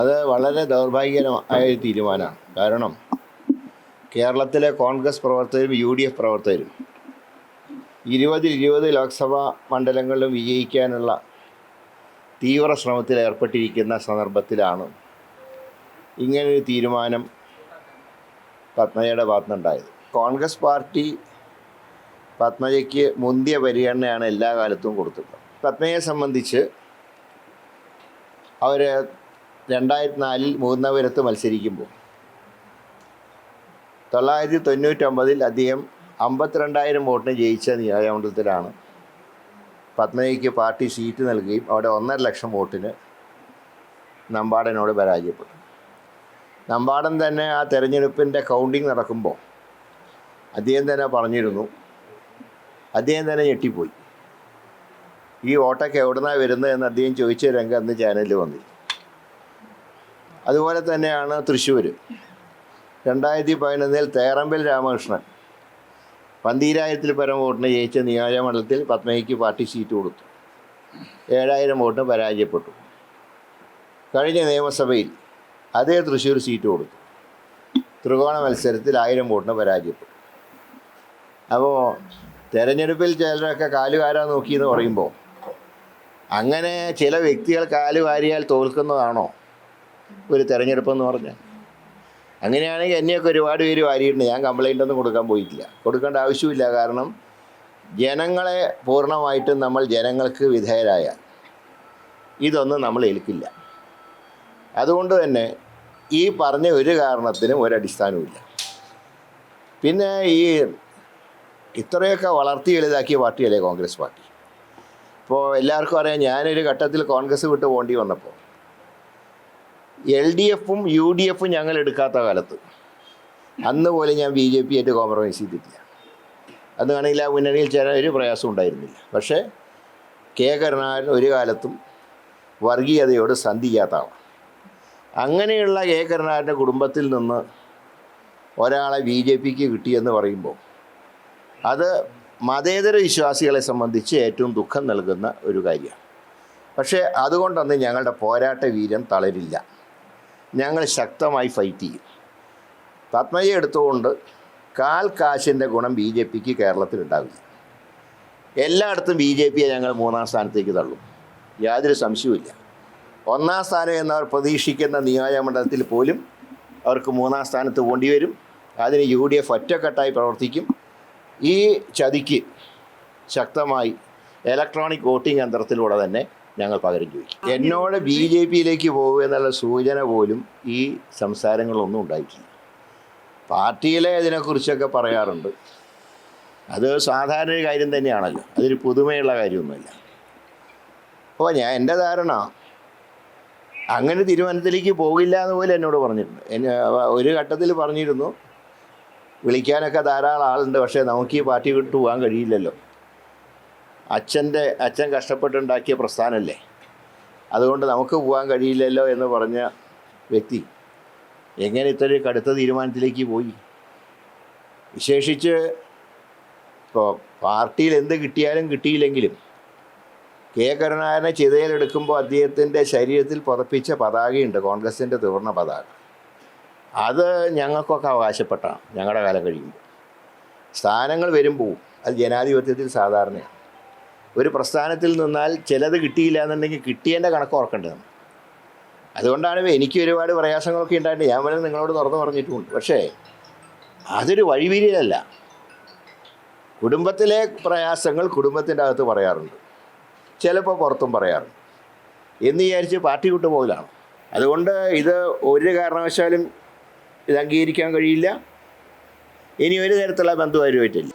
അത് വളരെ ദൗർഭാഗ്യകരമായ ഒരു തീരുമാനമാണ്. കാരണം കേരളത്തിലെ കോൺഗ്രസ് പ്രവർത്തകരും യു ഡി എഫ് പ്രവർത്തകരും ഇരുപതിൽ ഇരുപത് ലോക്സഭാ മണ്ഡലങ്ങളിലും വിജയിക്കാനുള്ള തീവ്ര ശ്രമത്തിൽ ഏർപ്പെട്ടിരിക്കുന്ന സന്ദർഭത്തിലാണ് ഇങ്ങനൊരു തീരുമാനം പത്മജയുടെ ഭാഗത്തുനിന്നുണ്ടായത്. കോൺഗ്രസ് പാർട്ടി പത്മജയ്ക്ക് മുന്തിയ പരിഗണനയാണ് എല്ലാ കാലത്തും കൊടുത്തത് പത്മജയെ സംബന്ധിച്ച് അവർ രണ്ടായിരത്തി നാലിൽ മൂന്നപുരത്ത് മത്സരിക്കുമ്പോൾ. തൊള്ളായിരത്തി തൊണ്ണൂറ്റൊമ്പതിൽ അദ്ദേഹം അമ്പത്തിരണ്ടായിരം വോട്ടിന് ജയിച്ച നിയോജകമണ്ഡലത്തിലാണ് പത്മജയ്ക്ക് പാർട്ടി സീറ്റ് നൽകുകയും അവിടെ ഒന്നര ലക്ഷം വോട്ടിന് നമ്പാടനോട് പരാജയപ്പെട്ടു. നമ്പാടൻ തന്നെ ആ തെരഞ്ഞെടുപ്പിന്റെ കൗണ്ടിങ് നടക്കുമ്പോൾ അദ്ദേഹം തന്നെ പറഞ്ഞിരുന്നു അദ്ദേഹം തന്നെ ഞെട്ടിപ്പോയി. ഈ വോട്ടൊക്കെ എവിടുന്നാണ് വരുന്നത് എന്ന് അദ്ദേഹം ചോദിച്ച രംഗം അന്ന് ചാനലിൽ വന്നു അതുപോലെ തന്നെയാണ് തൃശ്ശൂർ രണ്ടായിരത്തി പതിനൊന്നിൽ തേറമ്പിൽ രാമകൃഷ്ണൻ പന്തീരായിരത്തിൽ പരം വോട്ടിന് ജയിച്ച നിയോജകമണ്ഡലത്തിൽ പത്മയ്ക്ക് പാർട്ടി സീറ്റ് കൊടുത്തു. ഏഴായിരം വോട്ടിന് പരാജയപ്പെട്ടു. കഴിഞ്ഞ നിയമസഭയിൽ അതേ തൃശ്ശൂർ സീറ്റ് കൊടുത്തു. ത്രികോണ മത്സരത്തിൽ ആയിരം വോട്ടിന് പരാജയപ്പെട്ടു. അപ്പോൾ തെരഞ്ഞെടുപ്പിൽ ചിലരൊക്കെ കാലുകാരാ നോക്കി എന്ന് പറയുമ്പോൾ അങ്ങനെ ചില വ്യക്തികൾ കാലുകാരിയാൽ തോൽക്കുന്നതാണോ? ഒരു തെരഞ്ഞെടുപ്പെന്ന് പറഞ്ഞാൽ അങ്ങനെയാണെങ്കിൽ എന്നെയൊക്കെ ഒരുപാട് പേര് വാരിയിട്ടുണ്ട്. ഞാൻ കംപ്ലൈന്റ് ഒന്നും കൊടുക്കാൻ പോയിട്ടില്ല. കൊടുക്കേണ്ട ആവശ്യമില്ല. കാരണം ജനങ്ങളെ പൂർണമായിട്ടും നമ്മൾ ജനങ്ങൾക്ക് വിധേയരായ ഇതൊന്നും നമ്മൾ ഏൽക്കില്ല. അതുകൊണ്ട് തന്നെ ഈ പറഞ്ഞ ഒരു കാരണത്തിനും ഒരടിസ്ഥാനവുമില്ല പിന്നെ ഈ ഇത്രയൊക്കെ വളർത്തി വലുതാക്കിയ പാർട്ടിയല്ലേ കോൺഗ്രസ് പാർട്ടി? ഇപ്പോൾ എല്ലാവർക്കും അറിയാം ഞാനൊരു ഘട്ടത്തിൽ കോൺഗ്രസ് വിട്ട് പോകേണ്ടി വന്നപ്പോൾ എൽ ഡി എഫും യു ഡി എഫും ഞങ്ങൾ എടുക്കാത്ത കാലത്ത്. അന്ന് പോലെ ഞാൻ ബി ജെ പി ആയിട്ട് കോംപ്രമൈസ് ചെയ്തിട്ടില്ല. അന്ന് വേണമെങ്കിൽ ആ മുന്നണിയിൽ ചേരാൻ ഒരു പ്രയാസം ഉണ്ടായിരുന്നില്ല. പക്ഷേ കെ കരുണാകരൻ ഒരു കാലത്തും വർഗീയതയോട് സന്ധി ചെയ്യാത്ത ആളാണ് അങ്ങനെയുള്ള കെ കരുണാകരന്റെ കുടുംബത്തിൽ നിന്ന് ഒരാളെ ബി ജെ പിക്ക് കിട്ടിയെന്ന് പറയുമ്പോൾ അത് മതേതര വിശ്വാസികളെ സംബന്ധിച്ച് ഏറ്റവും ദുഃഖം നൽകുന്ന ഒരു കാര്യമാണ്. പക്ഷേ അതുകൊണ്ടൊന്നും ഞങ്ങളുടെ പോരാട്ട വീര്യം തളരില്ല. ഞങ്ങൾ ശക്തമായി ഫൈറ്റ് ചെയ്യും. പത്മജയെ എടുത്തുകൊണ്ട് കാൽ കാശിന്റെ ഗുണം ബി ജെ പിക്ക് കേരളത്തിലുണ്ടാവില്ല. എല്ലായിടത്തും ബി ജെ പിയെ ഞങ്ങൾ മൂന്നാം സ്ഥാനത്തേക്ക് തള്ളും. യാതൊരു സംശയവുമില്ല ഒന്നാം സ്ഥാനം എന്നവർ പ്രതീക്ഷിക്കുന്ന നിയോജകമണ്ഡലത്തിൽ പോലും അവർക്ക് മൂന്നാം സ്ഥാനത്ത് പോണ്ടി വരും. അതിന് യു ഡി എഫ് ഒറ്റക്കെട്ടായി പ്രവർത്തിക്കും. ഈ ചതിക്ക് ശക്തമായി ഇലക്ട്രോണിക് വോട്ടിംഗ് യന്ത്രത്തിലൂടെ തന്നെ ഞങ്ങൾ പകരം ചോദിക്കും. എന്നോട് ബി ജെ പിയിലേക്ക് പോകുക എന്നുള്ള സൂചന പോലും ഈ സംസാരങ്ങളൊന്നും ഉണ്ടായിട്ടില്ല. പാർട്ടിയിലെ ഇതിനെക്കുറിച്ചൊക്കെ പറയാറുണ്ട്. അത് സാധാരണ ഒരു കാര്യം തന്നെയാണല്ലോ. അതൊരു പുതുമയുള്ള കാര്യമൊന്നുമില്ല. അപ്പോൾ ഞാൻ എന്റെ ധാരണ അങ്ങനെ തീരുമാനത്തിലേക്ക് പോകില്ല എന്ന് പോലും എന്നോട് പറഞ്ഞിട്ടുണ്ട്. എന്നെ ഒരു ഘട്ടത്തിൽ പറഞ്ഞിരുന്നു വിളിക്കാനൊക്കെ ധാരാളം ആളുണ്ട് പക്ഷേ നമുക്ക് ഈ പാർട്ടി വിട്ടു പോകാൻ കഴിയില്ലല്ലോ. അച്ഛന്റെ അച്ഛൻ കഷ്ടപ്പെട്ടുണ്ടാക്കിയ പ്രസ്ഥാനമല്ലേ അതുകൊണ്ട് നമുക്ക് പോകാൻ കഴിയില്ലല്ലോ എന്ന് പറഞ്ഞ വ്യക്തി എങ്ങനെ ഇത്രയും കടുത്ത തീരുമാനത്തിലേക്ക് പോയി? വിശേഷിച്ച് ഇപ്പോൾ പാർട്ടിയിൽ എന്ത് കിട്ടിയാലും കിട്ടിയില്ലെങ്കിലും കെ കരുണാകരനെ ചിതയിലെടുക്കുമ്പോൾ അദ്ദേഹത്തിന്റെ ശരീരത്തിൽ പുതപ്പിച്ച പതാകയുണ്ട് കോൺഗ്രസിന്റെ തുറന്ന പതാക. അത് ഞങ്ങൾക്കൊക്കെ അവകാശപ്പെട്ടാണ് ഞങ്ങളുടെ കാലം കഴിയുമ്പോൾ. സ്ഥാനങ്ങൾ വരുമ്പോൾ അത് ജനാധിപത്യത്തിൽ സാധാരണയാണ്. ഒരു പ്രസ്ഥാനത്തിൽ നിന്നാൽ ചിലത് കിട്ടിയില്ല എന്നുണ്ടെങ്കിൽ കിട്ടിയതിന്റെ കണക്ക് ഓർക്കേണ്ടത് അതുകൊണ്ടാണ് എനിക്ക് ഒരുപാട് പ്രയാസങ്ങളൊക്കെ ഉണ്ടായിട്ട് ഞാൻ വരെ നിങ്ങളോട് തുറന്നു പറഞ്ഞിട്ടുമുണ്ട് പക്ഷേ അതൊരു വഴിവിരിയലല്ല കുടുംബത്തിലെ പ്രയാസങ്ങൾ കുടുംബത്തിന്റെ അകത്ത് പറയാറുണ്ട്. ചിലപ്പോൾ പുറത്തും പറയാറുണ്ട്. എന്ന് വിചാരിച്ച് പാർട്ടി വിട്ടു പോകലാണ്. അതുകൊണ്ട് ഇത് ഒരു കാരണവശാലും ഇത് അംഗീകരിക്കാൻ കഴിയില്ല. ഇനി ഒരു തരത്തിലുള്ള ബന്ധുവാരുമായിട്ടില്ല